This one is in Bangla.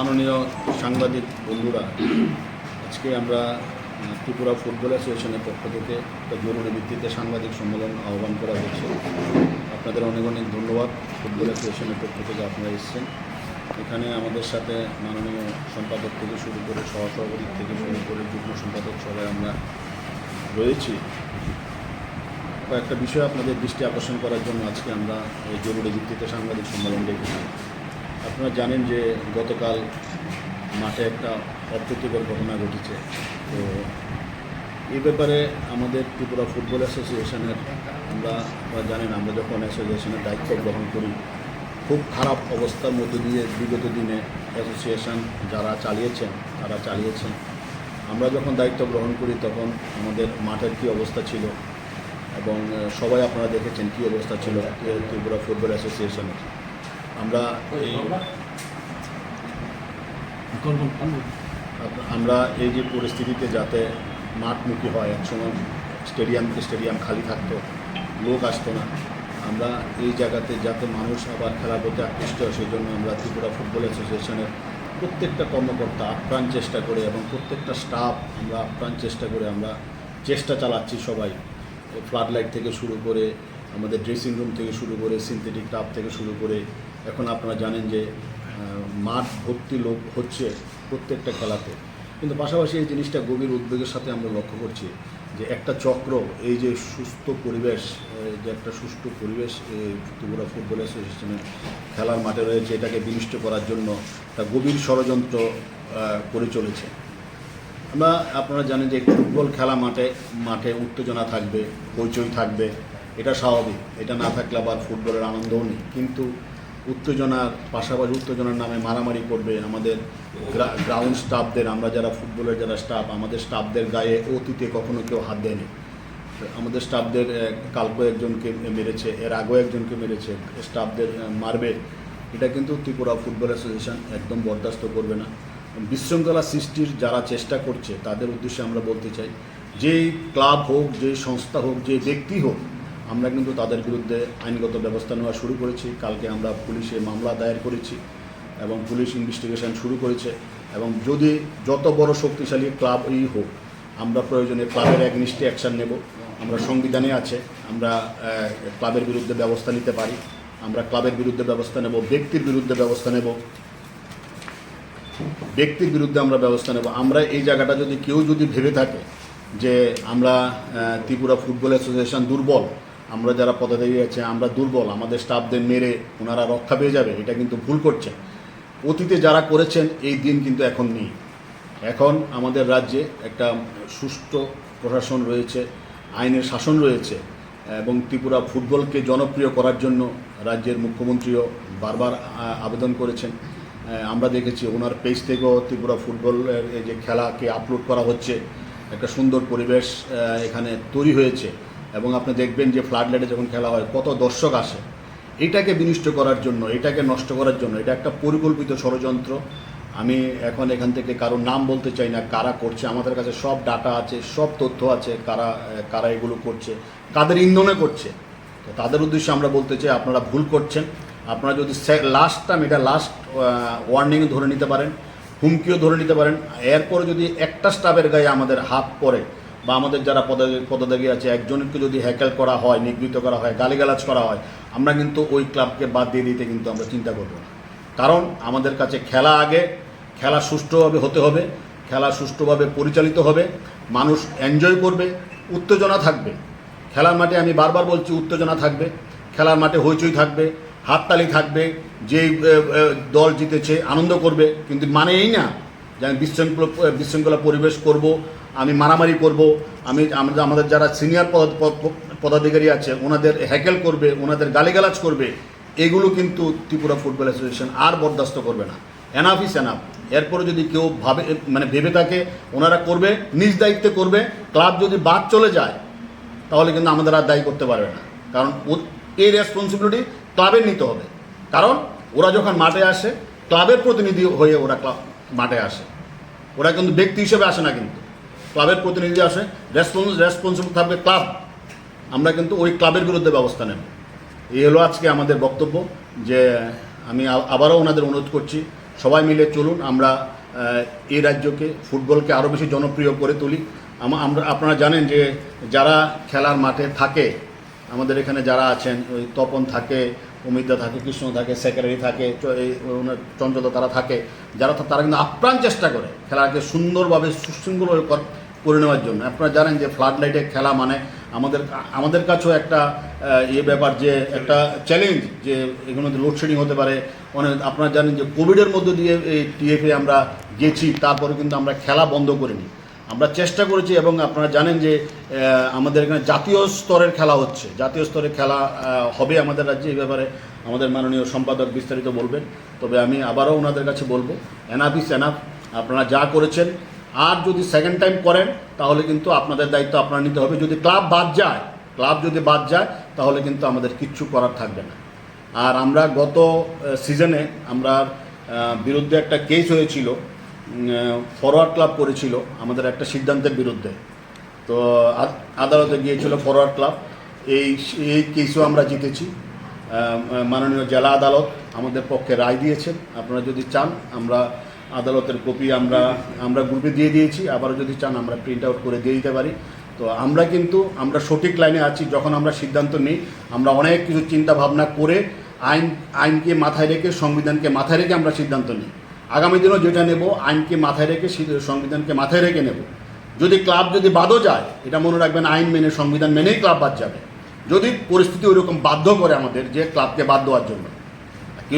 মাননীয় সাংবাদিক বন্ধুরা, আজকে আমরা ত্রিপুরা ফুটবল অ্যাসোসিয়েশনের পক্ষ থেকে একটা জরুরি ভিত্তিতে সাংবাদিক সম্মেলন আহ্বান করা হয়েছে। আপনাদের অনেক অনেক ধন্যবাদ ফুটবল অ্যাসোসিয়েশনের পক্ষ থেকে আপনারা এসেছেন। এখানে আমাদের সাথে মাননীয় সম্পাদক থেকে শুরু করে সহসভাপতি থেকে শুরু করে যুগ্ম সম্পাদক সবাই আমরা রয়েছি। কয়েকটা বিষয় আপনাদের দৃষ্টি আকর্ষণ করার জন্য আজকে আমরা এই জরুরি ভিত্তিতে সাংবাদিক সম্মেলন ডেকেছি আপনারা জানেন যে গতকাল মাঠে একটা অপ্রীতিকর ঘটনা ঘটেছে। তো এই ব্যাপারে আমাদের ত্রিপুরা ফুটবল অ্যাসোসিয়েশনের আমরা, আপনারা জানেন আমরা যখন অ্যাসোসিয়েশনের দায়িত্ব গ্রহণ করি, খুব খারাপ অবস্থার মধ্যে দিয়ে বিগত দিনে অ্যাসোসিয়েশন যারা চালিয়েছেন, তারা চালিয়েছেন। আমরা যখন দায়িত্ব গ্রহণ করি তখন আমাদের মাঠের কী অবস্থা ছিল এবং সবাই আপনারা দেখেছেন কী অবস্থা ছিল ত্রিপুরা ফুটবল অ্যাসোসিয়েশনের। আমরা এই আমরা এই যে পরিস্থিতিতে যাতে মাঠমুখী হয় একসময় স্টেডিয়াম স্টেডিয়াম খালি থাকতো লোক আসতো না আমরা এই জায়গাতে যাতে মানুষ আবার খেলার প্রতি আকৃষ্ট হয় সেই জন্য আমরা ত্রিপুরা ফুটবল অ্যাসোসিয়েশনের প্রত্যেকটা কর্মকর্তা আপ্রাণ চেষ্টা করে এবং প্রত্যেকটা স্টাফ আমরা আপ্রাণ চেষ্টা করে আমরা চেষ্টা চালাচ্ছি সবাই। ফ্লাড লাইট থেকে শুরু করে আমাদের ড্রেসিং রুম থেকে শুরু করে সিনথেটিক টাপ থেকে শুরু করে এখন আপনারা জানেন যে মাঠ ভর্তি লোক হচ্ছে প্রত্যেকটা খেলাতে। কিন্তু পাশাপাশি এই জিনিসটা গভীর উদ্বেগের সাথে আমরা লক্ষ্য করছি যে একটা চক্র, এই যে সুস্থ পরিবেশ যে একটা সুষ্ঠু পরিবেশ, এই ত্রিপুরা ফুটবল অ্যাসোসিয়েশনের খেলার মাঠে রয়েছে, এটাকে বিনিষ্ট করার জন্য একটা গভীর ষড়যন্ত্র করে চলেছে। আমরা, আপনারা জানেন যে ফুটবল খেলা মাঠে মাঠে উত্তেজনা থাকবে, হইচই থাকবে, এটা স্বাভাবিক। এটা না থাকলে আবার ফুটবলের আনন্দও নেই। কিন্তু উত্তেজনার পাশাপাশি উত্তেজনার নামে মারামারি করবে আমাদের গ্রা- গ্রাউন্ড স্টাফদের আমরা যারা ফুটবলের যারা স্টাফ আমাদের স্টাফদের গায়ে অতীতে কখনো কেউ হাত দেয়নি। আমাদের স্টাফদের কালকে একজনকে মেরেছে, এর আগেও একজনকে মেরেছে স্টাফদের মারবে। এটা কিন্তু ত্রিপুরা ফুটবল অ্যাসোসিয়েশন একদম বরদাস্ত করবে না। বিশৃঙ্খলা সৃষ্টির যারা চেষ্টা করছে, তাদের উদ্দেশ্যে আমরা বলতে চাই, যেই ক্লাব হোক, যেই সংস্থা হোক, যে ব্যক্তি হোক আমরা কিন্তু তাদের বিরুদ্ধে আইনগত ব্যবস্থা নেওয়া শুরু করেছি। কালকে আমরা পুলিশে মামলা দায়ের করেছি এবং পুলিশ ইনভেস্টিগেশন শুরু করেছে এবং যদি যত বড় শক্তিশালী ক্লাবই হোক, আমরা প্রয়োজনে ক্লাবের একনিষ্ঠে অ্যাকশন নেব। আমরা সংবিধানে আছে, আমরা ক্লাবের বিরুদ্ধে ব্যবস্থা নিতে পারি। আমরা ক্লাবের বিরুদ্ধে ব্যবস্থা নেব, ব্যক্তির বিরুদ্ধে ব্যবস্থা নেব। ব্যক্তির বিরুদ্ধে আমরা ব্যবস্থা নেব। আমরা এই জায়গাটা যদি কেউ যদি ভেবে থাকে যে আমরা ত্রিপুরা ফুটবল অ্যাসোসিয়েশন দুর্বল আমরা যারা পদাধিকারী আছে, আমরা দুর্বল, আমাদের স্টাফদের মেরে ওনারা রক্ষা পেয়ে যাবে, এটা কিন্তু ভুল করছেন। অতীতে যারা করেছেন, এই দিন কিন্তু এখন নেই। এখন আমাদের রাজ্যে একটা সুষ্ঠু প্রশাসন রয়েছে, আইনের শাসন রয়েছে, এবং ত্রিপুরা ফুটবলকে জনপ্রিয় করার জন্য রাজ্যের মুখ্যমন্ত্রীও বারবার আবেদন করেছেন। আমরা দেখেছি ওনার পেজ থেকেও ত্রিপুরা ফুটবলের যে খেলাকে আপলোড করা হচ্ছে, একটা সুন্দর পরিবেশ এখানে তৈরি হয়েছে। এবং আপনি দেখবেন যে ফ্লাড লাইটে যখন খেলা হয়, কত দর্শক আসে। এটাকে বিনিষ্ট করার জন্য, এটাকে নষ্ট করার জন্য, এটা একটা পরিকল্পিত ষড়যন্ত্র। আমি এখন এখান থেকে কারোর নাম বলতে চাই না, কারা করছে, আমাদের কাছে সব ডাটা আছে, সব তথ্য আছে, কারা কারা এগুলো করছে, কাদের ইন্ধনে করছে। তো তাদের উদ্দেশ্যে আমরা বলতে চাই, আপনারা ভুল করছেন। আপনারা যদি লাস্ট টাইম এটা লাস্ট ওয়ার্নিং ধরে নিতে পারেন, হুমকিও ধরে নিতে পারেন। এরপরে যদি একটা স্টাফের গায়ে আমাদের হাত পড়ে বা আমাদের যারা পদাধিকারী পদাধিকারী আছে, একজনকে যদি হ্যাকেল করা হয়, নিগৃহীত করা হয়, গালিগালাজ করা হয়, আমরা কিন্তু ওই ক্লাবকে বাদ দিয়ে দিতে কিন্তু আমরা চিন্তা করব না। কারণ আমাদের কাছে খেলা আগে, খেলা সুষ্ঠুভাবে হতে হবে, খেলা সুষ্ঠুভাবে পরিচালিত হবে, মানুষ এনজয় করবে, উত্তেজনা থাকবে। খেলার মাঠে আমি বারবার বলছি, উত্তেজনা থাকবে, খেলার মাঠে হইচই থাকবে, হাততালি থাকবে, যেই দল জিতেছে, আনন্দ করবে, কিন্তু মানে এই না যে আমি বিশৃঙ্খলা বিশৃঙ্খলা পরিবেশ করব আমি মারামারি করব, আমি আমাদের যারা সিনিয়র পদাধিকারী আছে, ওনাদের হ্যাকেল করবে, ওনাদের গালিগালাজ করবে, এগুলো কিন্তু ত্রিপুরা ফুটবল অ্যাসোসিয়েশন আর বরদাস্ত করবে না। এনাফ ইস এনাফ এরপরে যদি কেউ ভাবে মানে ভেবে থাকে, ওনারা করবে, নিজ দায়িত্বে করবে, ক্লাব যদি বাদ চলে যায়, তাহলে কিন্তু আমাদের আর দায়ী করতে পারবে না। কারণ এই রেসপন্সিবিলিটি ক্লাবের নিতে হবে। কারণ ওরা যখন মাঠে আসে, ক্লাবের প্রতিনিধি হয়ে ওরা ক্লাব মাঠে আসে। ওরা কিন্তু ব্যক্তি হিসেবে আসে না কিন্তু। ক্লাবের প্রতিনিধি আসে রেসপন্স রেসপন্সিবল থাকবে ক্লাব। আমরা কিন্তু ওই ক্লাবের বিরুদ্ধে ব্যবস্থা নেব। এই হলো আজকে আমাদের বক্তব্য যে আমি আবারও ওনাদের অনুরোধ করছি, সবাই মিলে চলুন, আমরা এই রাজ্যকে, ফুটবলকে আরও বেশি জনপ্রিয় করে তুলি। আমরা আপনারা জানেন যে যারা খেলার মাঠে থাকে, আমাদের এখানে যারা আছেন, ওই তপন থাকে অমিতা থাকে, কৃষ্ণ থাকে সেক্রেটারি থাকে, চ- এই ওনার চঞ্চলদা তারা থাকে, যারা তারা কিন্তু আপ্রাণ চেষ্টা করে খেলাকে সুন্দরভাবে, সুশৃঙ্খলভাবে কর- নেওয়ার জন্য। আপনারা জানেন যে ফ্লাড লাইটে খেলা মানে আমাদের আমাদের কাছেও একটা ইয়ে ব্যাপার যে একটা চ্যালেঞ্জ যে এগুলোতে লোডশেডিং হতে পারে। অনেক আপনারা জানেন যে কোভিডের মধ্যে দিয়ে এই টিএফএ আমরা গেছি, তারপরে কিন্তু আমরা খেলা বন্ধ করিনি। আমরা চেষ্টা করেছি এবং আপনারা জানেন যে আমাদের এখানে জাতীয় স্তরের খেলা হচ্ছে। জাতীয় স্তরের খেলা হবে আমাদের রাজ্যে, এই ব্যাপারে আমাদের মাননীয় সম্পাদক বিস্তারিত বলবেন। তবে আমি আবারও ওনাদের কাছে বলব এনাফ ইস এনাফ আপনারা যা করেছেন আর যদি সেকেন্ড টাইম করেন, তাহলে কিন্তু আপনাদের দায়িত্ব আপনারা নিতে হবে। যদি ক্লাব বাদ যায় ক্লাব যদি বাদ যায়, তাহলে কিন্তু আমাদের কিচ্ছু করার থাকবে না। আর আমরা গত সিজনে আমরা বিরুদ্ধে একটা কেস হয়েছিল ফরওয়ার্ড ক্লাব করেছিল, আমাদের একটা সিদ্ধান্তের বিরুদ্ধে। তো আদালতে গিয়েছিল ফরওয়ার্ড ক্লাব এই এই কেসও আমরা জিতেছি। মাননীয় জেলা আদালত আমাদের পক্ষে রায় দিয়েছেন। আপনারা যদি চান, আমরা আদালতের কপি আমরা আমরা গ্রুপে দিয়ে দিয়েছি, আবারও যদি চান আমরা প্রিন্ট আউট করে দিয়ে দিতে পারি। তো আমরা কিন্তু, আমরা সঠিক লাইনে আছি, যখন আমরা সিদ্ধান্ত নিই, আমরা অনেক কিছু চিন্তা ভাবনা করে আইন, আইনকে মাথায় রেখে, সংবিধানকে মাথায় রেখে আমরা সিদ্ধান্ত নিই। আগামী দিনেও যেটা নেব, আইনকে মাথায় রেখে সংবিধানকে মাথায় রেখে নেব। যদি ক্লাব যদি বাদও যায়, এটা মনে রাখবেন আইন মেনে, সংবিধান মেনেই ক্লাব বাদ যাবে। যদি পরিস্থিতি ওইরকম বাধ্য করে আমাদের যে ক্লাবকে বাদ দেওয়ার জন্য।